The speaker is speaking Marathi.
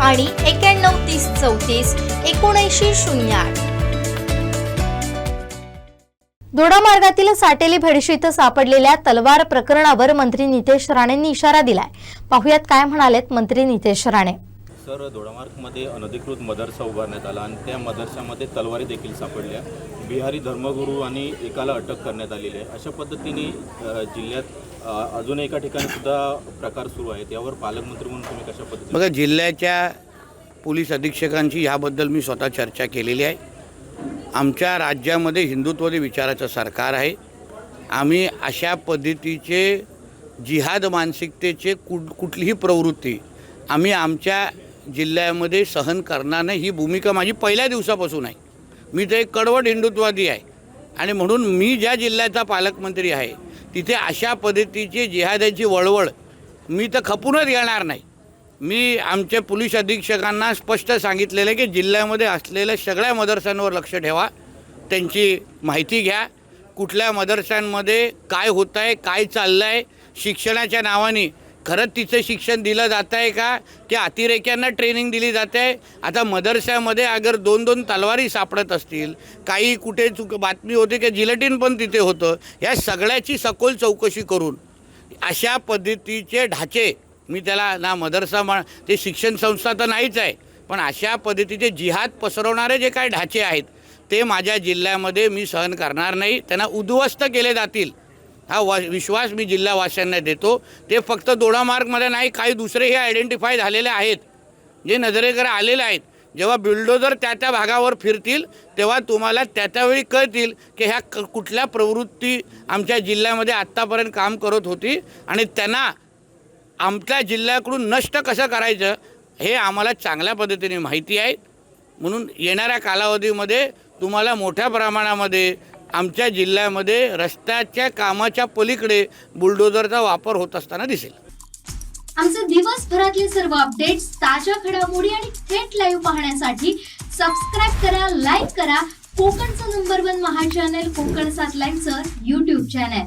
आणि एक्याण्णव तीस चौतीस एकोणऐंशी शून्य आठ. दोडा मार्गातील साटेली भेडशी इथं सापडलेल्या तलवार प्रकरणावर मंत्री नितेश राणेंनी इशारा दिलाय. पाहुयात काय म्हणालेत मंत्री नितेश राणे. सर दोडामार्गमध्ये अनधिकृत मदरसा उभारण्यात आला आणि त्या मदरशामध्ये तलवारी देखील सापडल्या. बिहारी धर्मगुरू आणि एकाला अटक करण्यात आलेली आहे. अशा पद्धतीने जिल्ह्यात अजून एका ठिकाणी सुद्धा प्रकार सुरू आहेत. यावर पालकमंत्री म्हणून तुम्ही कशा पद्धतीने बघा जिल्ह्याच्या पोलीस अधीक्षकांची ह्याबद्दल मी स्वतः चर्चा केलेली आहे. आमच्या राज्यामध्ये हिंदुत्ववादी विचाराचं सरकार आहे. आम्ही अशा पद्धतीचे जिहाद मानसिकतेचे कुठ कुठलीही प्रवृत्ती आम्ही आमच्या जिल्ह्यामध्ये सहन करणार नाही ही भूमिका माझी पहिल्या दिवसापासून आहे. मी तर एक कडवट हिंदुत्ववादी आहे. आणि म्हणून मी ज्या जिल्ह्याचा पालकमंत्री आहे तिथे अशा पद्धतीची जिहादाची वळवळ मी तर खपूनच येणार नाही. मी आमच्या पोलीस अधीक्षकांना स्पष्ट सांगितलेलं आहे की जिल्ह्यामध्ये असलेल्या सगळ्या मदरशांवर लक्ष ठेवा. त्यांची माहिती घ्या. कुठल्या मदरशांमध्ये काय होत आहे काय चाललं आहे शिक्षणाच्या नावाने खरंच तिचं शिक्षण दिलं जात आहे का त्या अतिरेक्यांना ट्रेनिंग दिली जाते आहे आता मदरशामध्ये अगर दोन दोन तलवारी सापडत असतील काही कुठे चुक बातमी होती की जिलेटिन पण तिथे होतं या सगळ्याची सखोल चौकशी करून अशा पद्धतीचे ढाचे मी त्याला ना मदरसा म्हण ते शिक्षण संस्था तर नाहीच आहे पण अशा पद्धतीचे जिहाद पसरवणारे जे काही ढाचे आहेत ते माझ्या जिल्ह्यामध्ये मी सहन करणार नाही. त्यांना उद्ध्वस्त केले जातील. हा वा विश्वास मी जिल्हावासियांना देतो. ते फक्त दोडामार्गमध्ये नाही काही दुसरेही आयडेंटिफाय झालेले आहेत. जे नजरेकडे आलेले आहेत. जेव्हा बिल्डोजर त्या त्या भागावर फिरतील तेव्हा तुम्हाला त्या त्यावेळी कळतील की ह्या क कुठल्या प्रवृत्ती आमच्या जिल्ह्यामध्ये आत्तापर्यंत काम करत होती. आणि त्यांना आमच्या जिल्ह्याकडून नष्ट कसं करायचं हे आम्हाला चांगल्या पद्धतीने माहिती आहे. म्हणून येणाऱ्या कालावधीमध्ये तुम्हाला मोठ्या प्रमाणामध्ये आमच्या जिल्ह्यामध्ये रस्त्याच्या कामाच्या पलीकडे बुलडोझरचा वापर होत असताना दिसेल. आमचे दिवसभरातले सर्व अपडेट्स ताज्या घडामोडी आणि थेट लाईव्ह पाहण्यासाठी सबस्क्राईब करा लाईक करा. कोकणचं नंबर वन महा चॅनल कोकण सात लाईनचं युट्यूब चॅनल